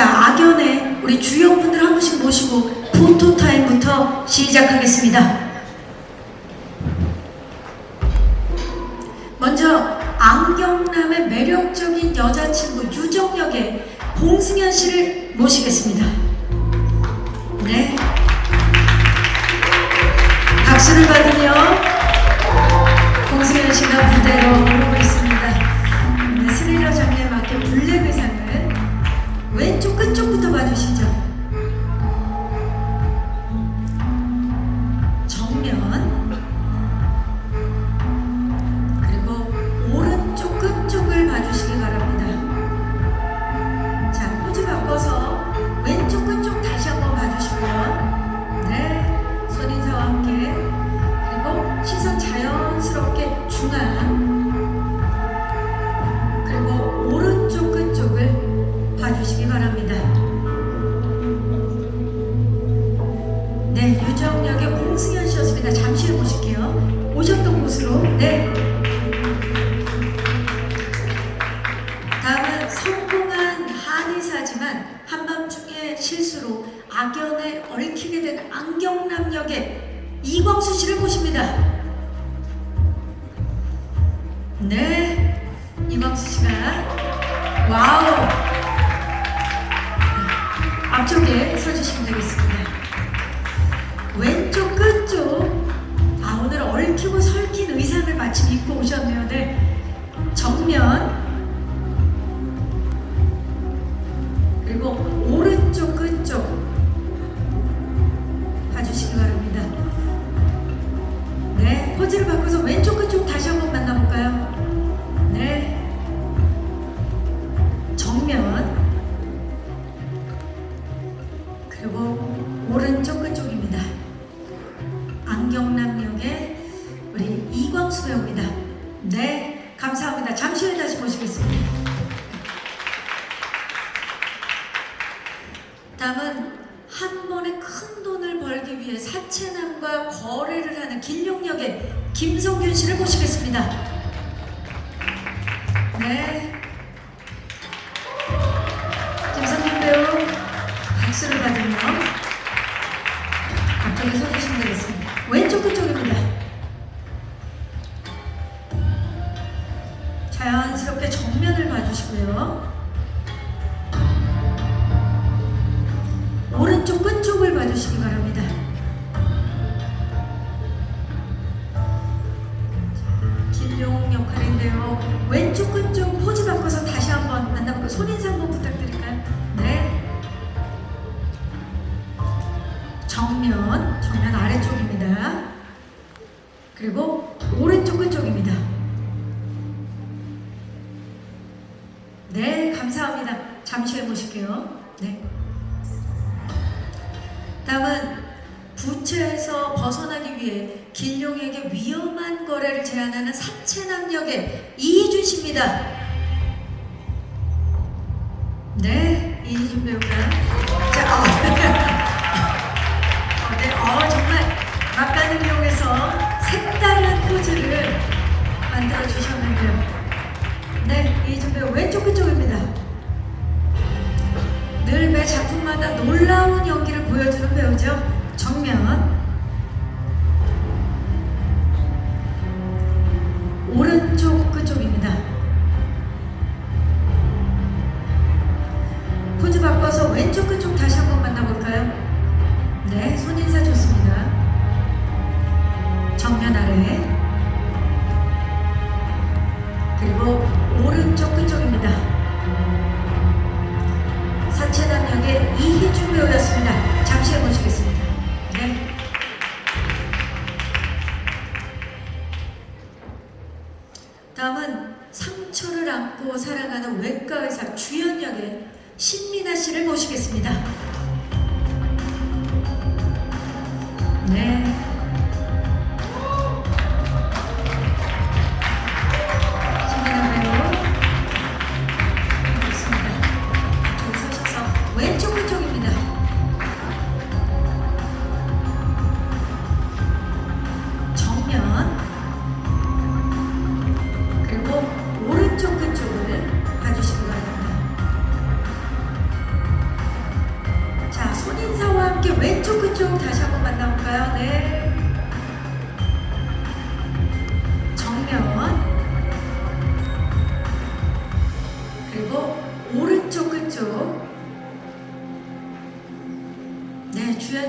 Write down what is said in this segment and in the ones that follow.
자, 악연의 우리 주역분들 한 분씩 모시고 포토 타임부터 시작하겠습니다. 먼저 안경남의 매력적인 여자친구 유정 역의 공승현 씨를 모시겠습니다. 네. 박수를 받으며 공승현 씨가 무대 왼 얽히게 된 안경남 역의 이광수 씨를 모십니다. 네, 이광수 씨가 와우 앞쪽에 서주시면 되겠습니다. 왼쪽 끝쪽 아 오늘 얽히고 설킨 의상을 마침 입고 오셨네요. 네, 포즈를 바꿔서 왼쪽 끝쪽 다시 한번 만나볼까요? 네. 정면 그리고 오른쪽 끝쪽입니다. 안경남역의 우리 이광수 배우입니다. 네, 감사합니다. 잠시 후에 다시 모시겠습니다. 다음은 한 번에 큰 돈을 벌기 위해 사채남과 거래를 하는 길룡역의 김성균 씨를 모시겠습니다. 네. 그리고 오른쪽 끝쪽입니다. 네, 감사합니다. 잠시 후에 모실게요. 네. 다음은 부채에서 벗어나기 위해 길룡에게 위험한 거래를 제안하는 사채남역의 이희준 씨입니다. 네, 이희준 배우가 자, 어, 만들어 주셨는데요. 네, 이희준 배우 왼쪽 끝쪽입니다. 늘 매 작품마다 놀라운 연기를 보여주는 배우죠. 정면 오른쪽 끝쪽입니다. 포즈 바꿔서 왼쪽 끝쪽 다시 한번 만나볼까요? 네, 손인사 좋습니다. 정면 아래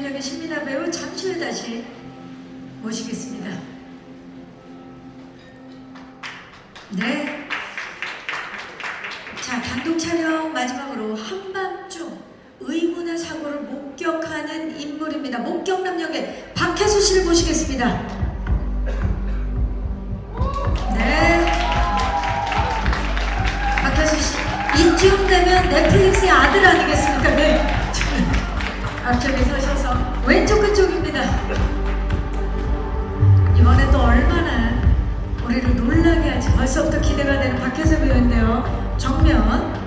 네, 주연역의 신민아 배우 잠시 후에 다시 모시겠습니다. 네. 자, 단독 촬영 마지막으로 한밤중 의문의 사고를 목격하는 인물입니다. 목격남 역의 박혜수 씨를 모시겠습니다. 네. 이쯤 되면 넷플릭스의 아들 아니겠습니까? 네. 앞쪽에 서셔서 왼쪽 그쪽입니다. 이번에 또 얼마나 우리를 놀라게 할지 벌써부터 기대가 되는 박혜수 배우인데요. 정면.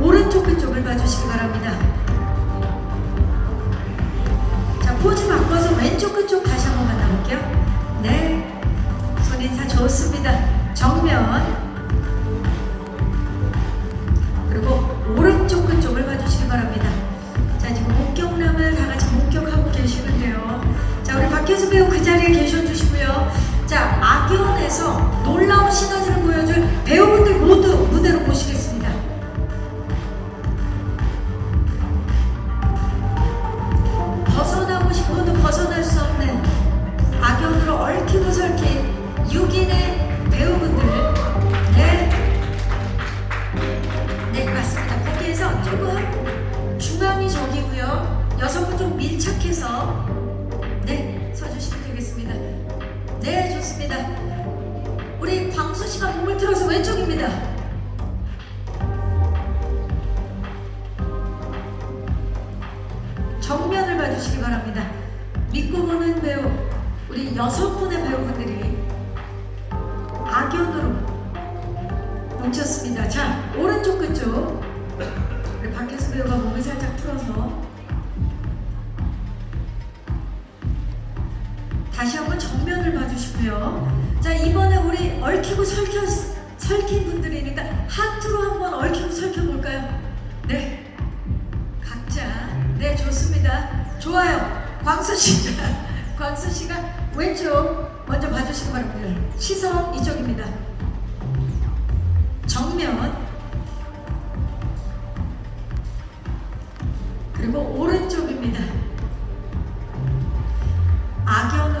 오른쪽 그쪽을 봐주시기 바랍니다. 자, 포즈 바꿔서 왼쪽 그쪽 다시 한번 배우분들 모두 무대로 모시겠습니다. 벗어나고 싶어도 벗어날 수 없는 악연으로 얽히고 설킨 6인의 배우분들 네. 네 맞습니다. 거기에서 조금 중앙이 저기고요. 여섯 분좀 밀착해서 네 서주시면 되겠습니다. 네 좋습니다. 우리 광수 씨가 몸을 틀어서 왼쪽입니다. 정면을 봐주시기 바랍니다. 믿고 보는 배우 우리 여섯 분의 배우분들이 악연으로 뭉쳤습니다. 자, 오른쪽 끝쪽. 우리 박혜수 배우가 몸을 살짝 풀어서 다시 한번 정면을 봐주시고요. 자, 이번에 우리 얽히고 설켜, 설킨 분들이니까 하트로 한번 얽히고 설켜볼까요? 네. 각자. 네, 좋습니다. 좋아요. 광수 씨가, 광수 씨가 왼쪽 먼저 봐주시기 바랍니다. 시선 이쪽입니다. 정면 그리고 오른쪽입니다. 악연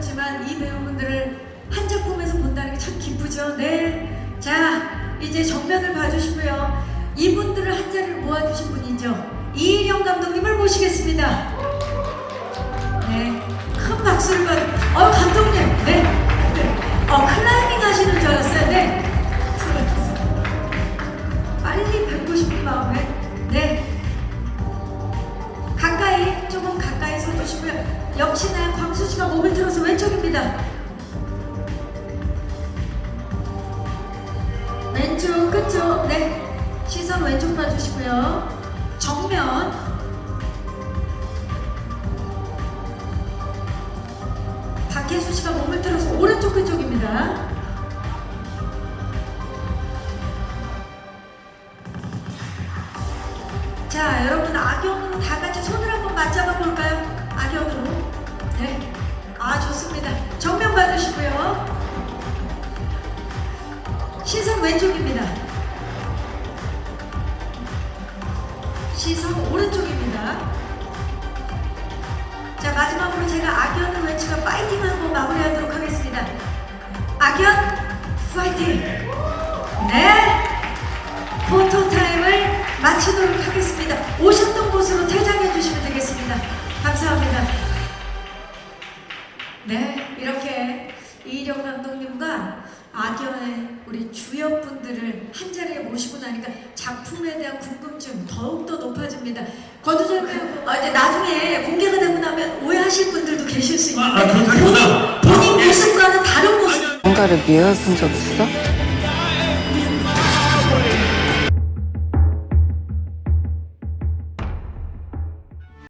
설켰지만 이 배우분들을 한 작품에서 본다는 게 참 기쁘죠. 네. 자, 이제 정면을 봐주시고요. 이분들을 한 자리를 모아주신 분이죠. 이일영 감독님을 모시겠습니다. 네. 큰 박수를 받, 어, 감독님. 네. 네. 어, 클라이밍 하시는 줄 알았어요. 네. 빨리 뵙고 싶은 마음에 네 가까이 조금 가까이 서주시고요 역시나 왼쪽 끝쪽 네 시선 왼쪽 봐주시고요 정면 박혜수 씨가 몸을 틀어서 오른쪽 끝쪽입니다 자, 여러분 악연으로 다 같이 손을 한번 맞잡아 볼까요? 악연으로. 네. 아, 좋습니다. 정면 봐주시고요. 시선 왼쪽입니다. 시선 오른쪽입니다. 자, 마지막으로 제가 악연을 외치며 파이팅 하고 마무리하도록 하겠습니다. 악연, 파이팅! 네! 포토 타임을 마치도록 하겠습니다. 오셨던 곳으로 퇴장해 주시면 되겠습니다. 감사합니다. 네, 이렇게 이일영 감독님과 악연의 우리 주역분들을 한 자리에 모시고 나니까 작품에 대한 궁금증 더욱더 높아집니다. 거두절 배우, 아, 이제 나중에 공개가 되고 나면 오해하실 분들도 계실 수 아, 있는데 아, 그렇다기보다 본인 예. 모습과는 다른 모습 뭔가를 미워해 본 적 있어?